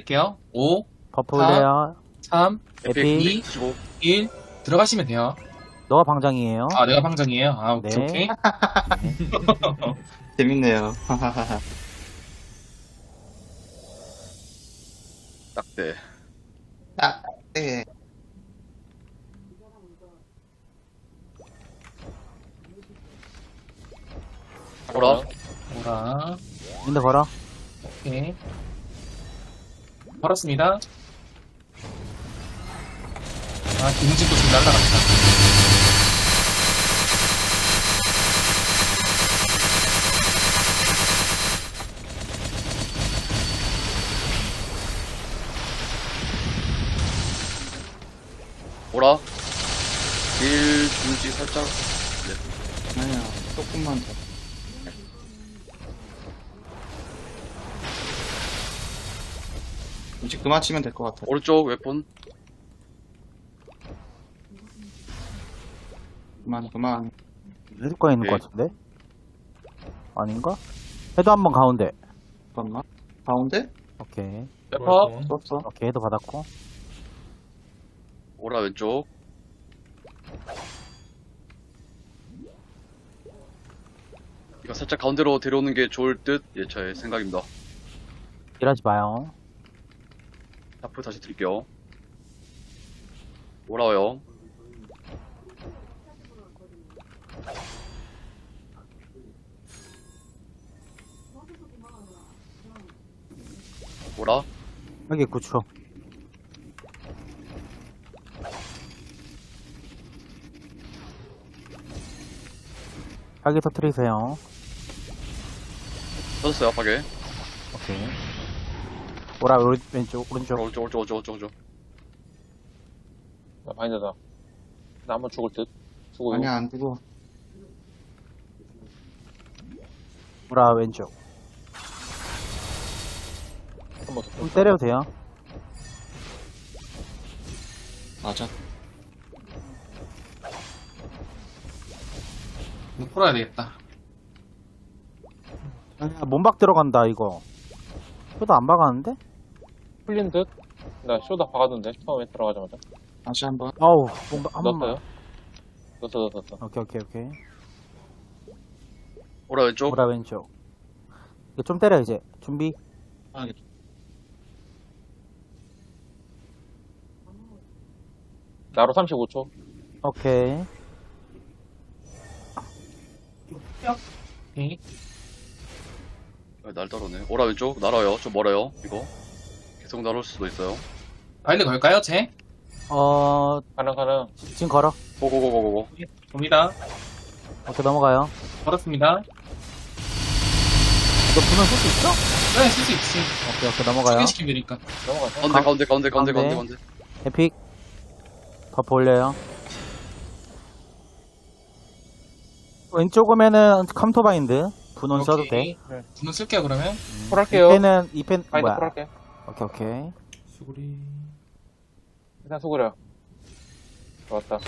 드릴게요. 5, 버프 사. 올려요. 3, 에픽. 이. 드시고 1. 들어가시면 돼요. 너가 방장이에요. 아, 내가 방장이에요. 아, 오케이, 네. 오케이. 재밌네요. 딱대. 딱, 네. 보라. 뭐라. 인도 걸어. 오케이. 걸었습니다. 아, 김진도 지금 날라갔다. 보라. 일 중지 살짝. 아니야, 조금만 더. 이제 그만 치면 될 것 같아. 오른쪽 웨폰. 그만, 그만. 레드꺼에 있는 네. 것 같은데? 아닌가? 해도 한 번 가운데. 잠깐만. 가운데? 오케이. 웨퍼. 썼어. 오케이, 해도 받았고. 오라 왼쪽. 이거 살짝 가운데로 데려오는 게 좋을 듯. 예, 저의 생각입니다. 일하지 마요. 하프 다시 드릴게요. 오라와요. 오라. 여기 9초. 여기 터트리세요. 터졌어요, 압박에. 오케이. 오라, 오른, 왼쪽, 오른쪽. 오른쪽, 오른쪽, 오른쪽, 오른쪽, 오른쪽. 나 바인더다. 나 한 번 죽을 듯. 죽어요. 아니야, 안 두고. 오라, 왼쪽. 한번 더. 좀 때려도 돼요. 맞아. 이거 풀어야 되겠다. 아, 몸박 들어간다, 이거. 효도 안 박았는데? 풀린 듯? 나 쇼다 박았는데, 처음에 들어가자마자. 다시 한 번. 어우, 몸박 한 번만. 넣었어요? 넣었어, 넣었어, 넣었어. 오케이, 오케이, 오케이. 오라 왼쪽. 오라, 왼쪽. 이거 좀 때려, 이제. 준비. 아, 나로 35초. 오케이. 아, 날 따르네. 오라 왼쪽. 날아요. 좀 멀어요. 이거. 계속 날아올 수도 있어요. 바일드 걸까요, 제? 어, 가능, 가능. 지금 걸어. 고고고고고고. 봅니다. 오케이, 넘어가요. 걸었습니다. 이거 분원 쓸수 있어? 네, 쓸수 있지. 오케이, 오케이, 넘어가요. 소개시키면 되니까. 넘어가서. 가운데, 가운데, 가운데, 가운데, 가운데, 가운데. 가운데. 에픽. 버프 올려요. 왼쪽 오면은 컴토 바인드. 분원 써도 돼. 분은 쓸게요, 그러면. 콜 할게요. 이펜은, 이펜, 뭐야. 콜 할게. 오케이, 오케이. 수구리. 일단 수그려. 좋았다.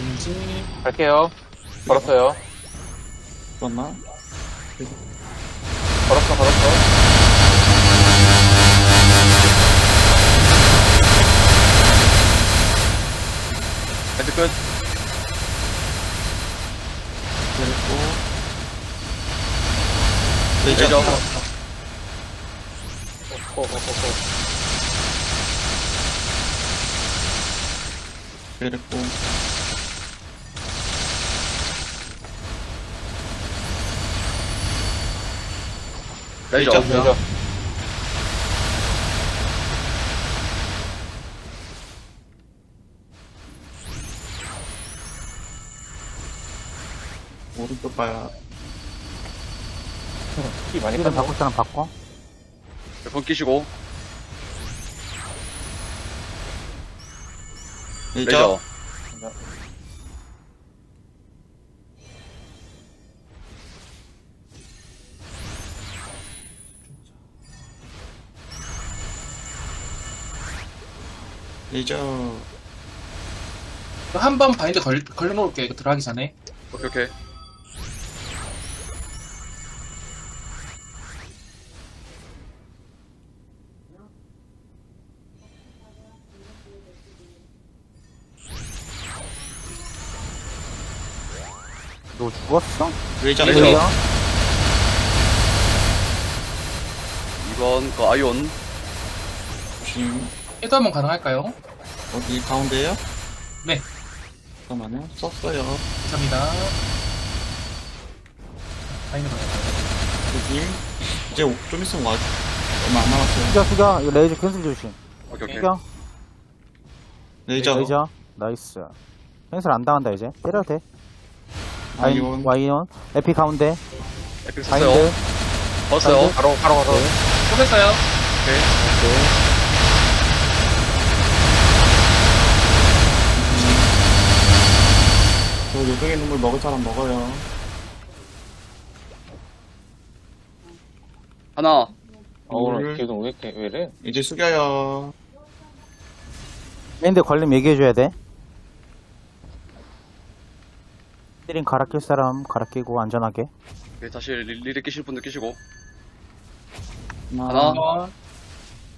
인지. 갈게요. 걸었어요. 잠깐만. 걸었어, 걸었어. 멘트 끝. 그리고. 레이저. 어, 어, 어, 어. 그리고. 레이저. 레이저. 오른쪽 봐야. 키 많이 컸네. 바꿀 사람 바꿔. 몇 번 끼시고. 레이저. 레이저. 레이저. 한 번 바인드 걸, 걸려놓을게요, 이거 들어가기 전에. 오케이, 오케이. 너 죽었어? 레이저 레이저. 레이저 2번 거 아이온 조심 해도 한번 가능할까요? 어디 가운데요? 네. 잠깐만요 썼어요 감사합니다. 걸려. 조심 이제 오- 좀 있으면 와 얼마 안 남았어요 숙여, 숙여. 이거 레이저 캔슬 조심. 오케이 오케이 숙여. 레이저 레이저. 나이스. 캔슬 안 당한다, 이제. 때려도 돼. 와인, 아이온 와이온. 에피 가운데. 에픽 바인드. 썼어요 벌었어요 바로, 바로 가서. 쏘겠어요. 저 요동의 눈물 먹을 사람 먹어요 하나 어, 오늘 물. 기동 왜 이렇게, 왜 이래? 이제 숙여요 메인데 걸리면 얘기해줘야 돼. 때린 갈아 낄 사람 갈아 끼고 안전하게. 오케이, 다시 리- 리레 끼실 분들 끼시고 하나. 1번,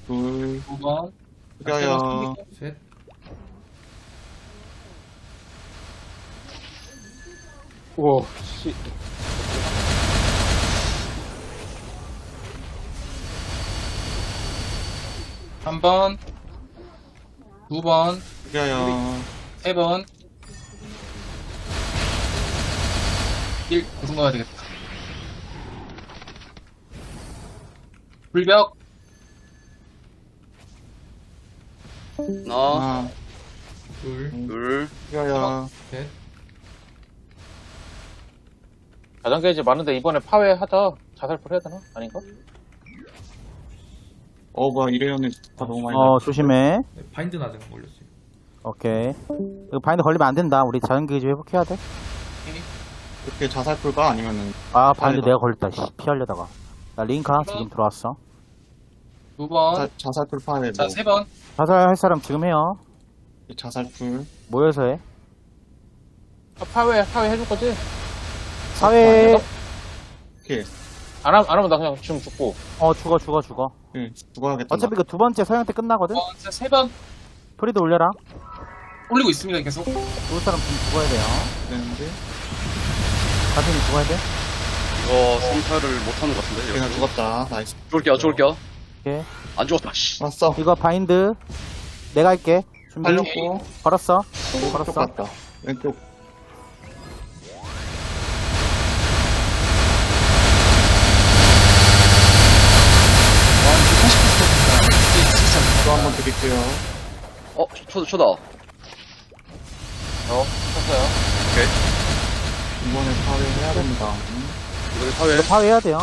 둘 2번. 숙여요 셋. 우와, 씨. 한 번, 두 번, 숙여요 세 번. 1, 고정 가야 되겠다. 불벽, 하나 하나 둘, 둘 숙여요 셋. 자전 게이지 많은데 이번에 파괴하자. 자살풀 해야 되나? 아닌가? 어 뭐야 이래연이 다 너무 많이 어, 조심해. 바인드는 아직 안 걸렸어요. 오케이. 이거 바인드 걸리면 안 된다. 우리 자연계 좀 회복해야 돼. 이렇게 자살풀가 아니면은 아, 아니다. 내가 걸렸다. 씨, 피하려다가. 나 링카 지금 들어왔어. 두 번. 자, 자살풀 파에 자, 뭐세 번. 자살할 사람 지금 해요. 자살 풀 모여서 해. 아, 파괴, 파괴 해줄 거지? 사회, 오케이 안, 하면, 안 하면 나 그냥 지금 죽고. 어, 죽어, 죽어, 죽어. 예, 죽어야겠다 어차피 그 두 번째 서양 때 끝나거든? 어, 자, 세 번. 프리드 올려라. 올리고 있습니다, 계속. 죽을 사람 지금 죽어야 돼요. 나 되는데 가슴이 죽어야 돼. 이거 성타를 못하는 것 같은데 그냥. 죽었다 나이스 죽을게요 죽을게요 오케이. 안 죽었다 씨 왔어 이거 바인드. 내가 할게. 준비. 살렸고 걸었어. 왼쪽 걸었어. 갔다 왼쪽 와, 이거 80%입니다. 이게 진짜. 또 한 번 드릴게요 어 초다 초다 어, 쳤어요. 이 번에 파괴 해야 됩니다 이번에 사회 이거 파괴해야 돼요.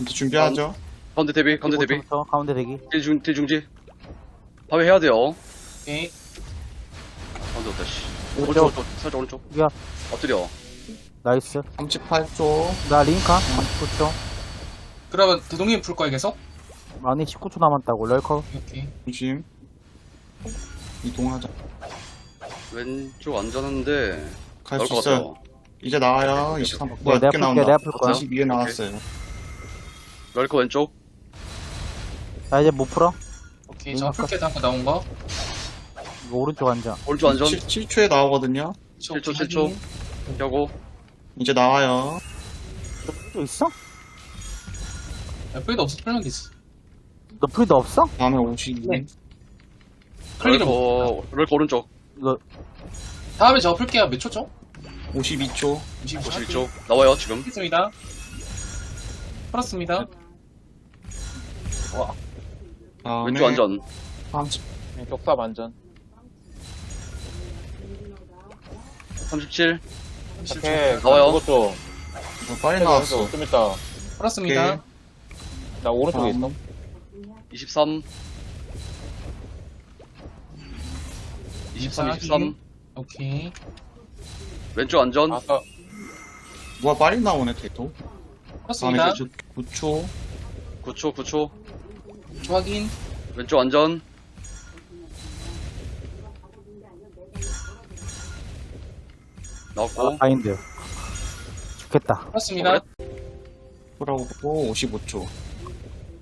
이제 준비하죠 가운데 대비 가운데 대비 5초부터 가운데 대기. 딜중 딜중지 사회 해야 돼요 오케이. 가운데 없다 씨 오른쪽. 오른쪽 오른쪽 살짝 오른쪽 야, 엎드려 나이스. 38초 나 링카 39초. 그러면 대동님 풀 거예요, 계속? 아니 19초 남았다고. 럴커. 오케이. 조심 이동하자 왼쪽 안전한데 갈 나올 수 것 있어요 같아요 이제 나와요 23 네, 뭐야 내가 풀게. 나온다 내가 풀 거야. 22에 나왔어요 럴커 왼쪽 나 이제 못 풀어. 오케이. 저 풀게 잠깐 나온 거. 이거 오른쪽 앉아. 오른쪽 안전 7, 7초에 나오거든요 7초 7초 하고 이제 나와요 또 있어? 야, 풀도 없어, 풀면 되지. 너 프리드 없어? 다음에 50 네. 클리를 못. 럴커 럴커 오른쪽 이거 다음에 저 풀게요. 몇 초죠? 52초 51쪽 나와요 지금 있습니다. 풀었습니다. 다음에 왼쪽 안전 30 격사 만전. 37 오케이, 나와요. 그것도. 어, 빨리 나왔어 좀 이따. 풀었습니다. 오케이. 나 오른쪽에 있어. 23 23 23 오케이. 왼쪽 안전. 아까, 뭐야 빨리 나오네 풀었습니다. 이제 9초. 9초 9초. 저 확인. 왼쪽 안전. 나왔고 바인드. 좋겠다. 풀었습니다. 라고 보고 55초.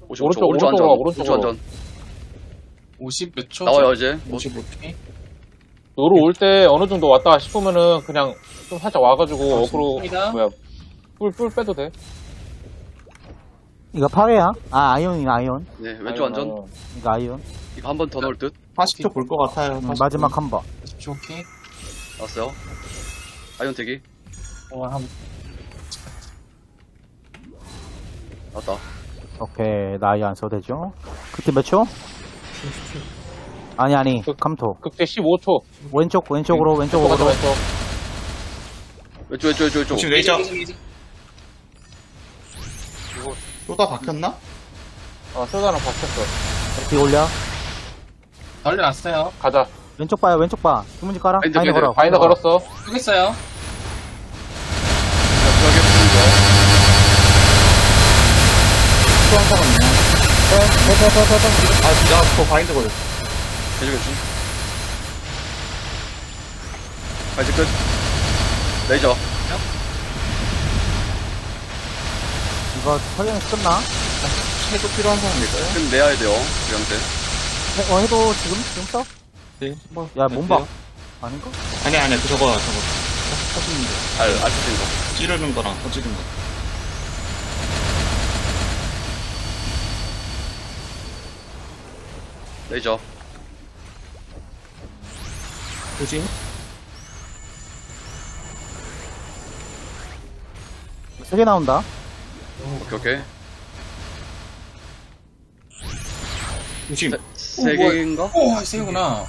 55초. 오른쪽, 오른쪽 안전. 오른쪽. 안전. 50 몇 초? 나와요 이제. 55초 노루 올 때 어느 정도 왔다 싶으면은 그냥 좀 살짝 와가지고 어그로 좋습니다. 뭐야 뿔, 뿔 빼도 돼. 이거 파괴야? 아, 아이온이네, 아이온. 네, 왼쪽 안전. 아니면 이거 아이온. 이거 한 번 더 넣을 듯. 40초 볼 것 같아요. 음, 40초. 마지막 한 번. 10초 오케이. 나왔어요. 아이온 대기. 어, 한, 나왔다. 오케이, 나 아이온 안 써도 되죠? 그때 몇 초? 아니, 아니, 그- 감토. 극대 15초. 왼쪽, 왼쪽으로, 왼쪽으로. 왼쪽 왼쪽. 왼쪽, 왼쪽, 왼쪽, 왼쪽. 조심 레이저. 쏟아 박혔나? 어, 쇼다랑 바뀌었어. 이렇게 올려. 널려놨어요. 가자. 왼쪽 봐요, 왼쪽 봐. 주문지 깔아. 바인더, 바인더 바인더. 걸어. 바인더 걸었어. 빼, 빼, 빼. 아, 진짜 저 바인드 걸렸어. 거. 대주 괜찮. 바이트 끝. 레이저. 이거 설명이 끝나? 해도 필요한 사람 있어요? 좀 내야 돼요. 우리한테. 해, 어, 해도 지금? 지금 써? 네. 뭐, 야, 네, 몸박. 아닌가? 아니, 아니, 그 저거, 저거. 터- 터지는 거. 알, 알수 있는 거. 찌르는 거랑 터지는 거. 레이저. 조심. 세개 나온다. 오케이, 오케이. 조심. 세, 세 개인가? 오, 세구나.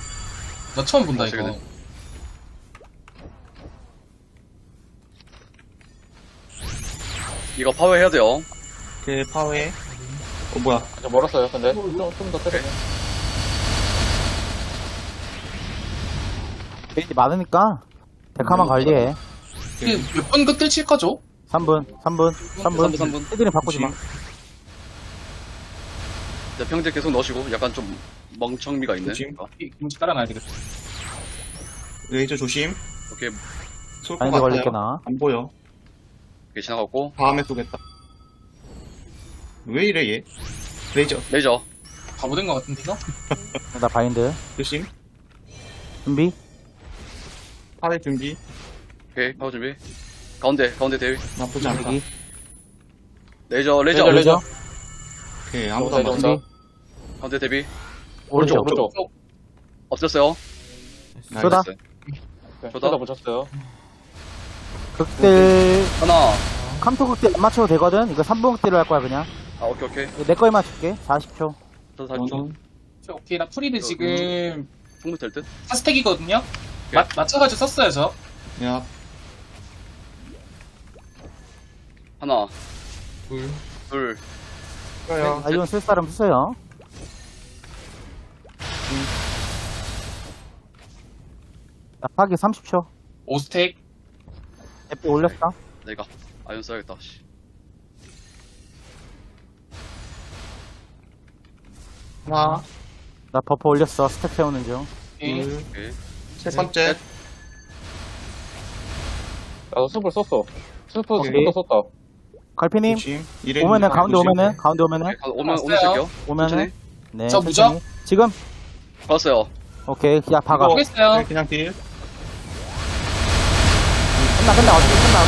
나 처음 본다, 어, 이거. 이거 파워 해야 돼요. 그 파워에. 어, 뭐야. 아직 멀었어요. 근데 좀더 때려. 베이지 많으니까. 데카만 음, 관리해. 몇번 그뜰 칠 거죠? 3분, 3분, 3분. 3분, 3분. 헤드링 바꾸지 마. 네, 평제 계속 넣으시고, 약간 좀 멍청미가 있네. 조심. 어, 이 김치 깔아놔야 되겠다. 레이저 조심. 오케이, 쏠것 바인더 걸릴게, 같아요. 나. 안 보여. 오케이, 지나갔고. 다음에 쏘겠다. 왜 이래, 얘? 레이저. 레이저. 바보된 것 같은데, 이거? 나 바인드. 조심. 준비. 파괴 준비. 오케이, 파워 준비. 가운데, 가운데 대위. 나쁘지 않다. 준비. 레이저, 레이저. 레이저, 레이저. 오케이, 아무도 안 레이저. 레이저. 가운데 대비. 오른쪽. 오른쪽. 없었어요. 쏘다. 네, 쇼다. 쇼다 붙였어요. 극딜, 하나. 캄토 극딜 안 맞춰도 되거든? 이거 3분 극딜로 할 거야, 그냥. 아, 오케이, 오케이. 이거 내 거에 맞출게. 40초. 저 사진 좀. 오케이, 나 프리드 지금 충분히 될 듯? 4스택이거든요? 맞, 맞춰가지고 썼어요, 저. 야, 하나, 둘. 둘. 야 아이온 쓸 사람 쓰세요. 나 파기 30초. 5스택. 에피 올렸다. 내가. 아이언 써야겠다, 씨. 하나, 나 버퍼 올렸어. 스택 세우는 중. 오케이. 둘, 오케이. 세 번째. 나도 스플 썼어. 스플 오케이. 썼다. 갈피님, 조심. 이래 오면은, 가운데 조심. 오면은, 가운데 오면은, 오케이, 가- 오면, 오면 왔어요. 쓸게요. 오면은. 천천히. 네. 저 무적? 천천히. 지금? 봤어요. 오케이. 야, 박아. 이거- 보겠어요. 네, 그냥 딜. 끝나, 끝나. 어떻게 끝나.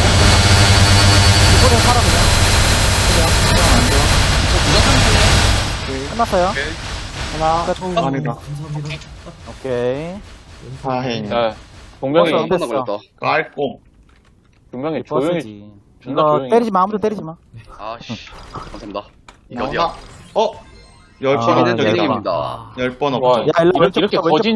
이번엔 살아, 그냥. 끝났어요. 오케이. 하나, 아니다. 오케이. 다행. 야, 동명이, 번 됐어. 남았다. 깔꼼. 분명히 조용히, 버스지. 존나 이거 조용히. 때리지 마. 아무도 때리지 마. 아씨. 감사합니다. 이거 나오나? 어디야? 어? 열 아, 번은 재밌는 열 적이다. 게임입니다. 열번 와, 없죠. 이렇게, 이렇게 거진